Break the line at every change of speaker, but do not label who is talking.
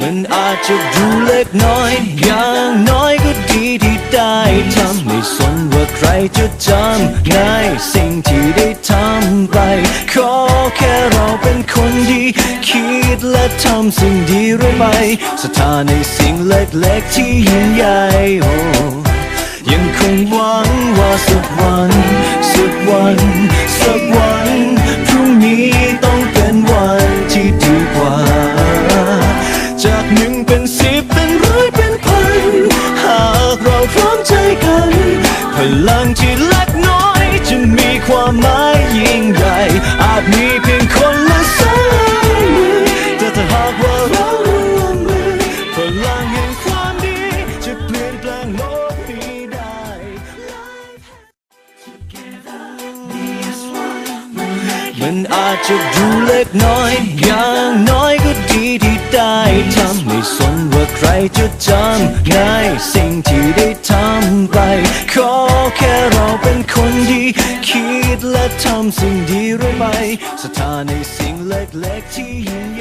มันอาจจะดูเล็กน้อย อย่างน้อยก็ดีที่ได้ทำไม่สนว่าใครจะจำในสิ่งที่ได้ทำไป ขอแค่เราเป็นคนดีคิดและทำสิ่งดีเรื่อยไปศรัทธาในสิ่งเล็กๆที่ยิ่งใหญ่โอ้ยังคงหวังว่าสักวัน กัน พลังที่เล็กน้อยจะมีความหมายยิ่งใหญ่อาจมีเพียงคนละสายมือแต่ถ้าหากว่าเราร่วมมือพลังแห่งความดีจะเปลี่ยนแปลงโลกนี้ได้ มันอาจจะดูเล็กน้อย อย่างน้อยก็ดีที่ได้ทำไม่สนว่าใครจะจำในสิ่งที่ได้ทำ ขอแค่เราเป็นคนดี คิดและทำสิ่งดีเรื่อยไปศรัทธาในสิ่งเล็กๆที่ยิ่ง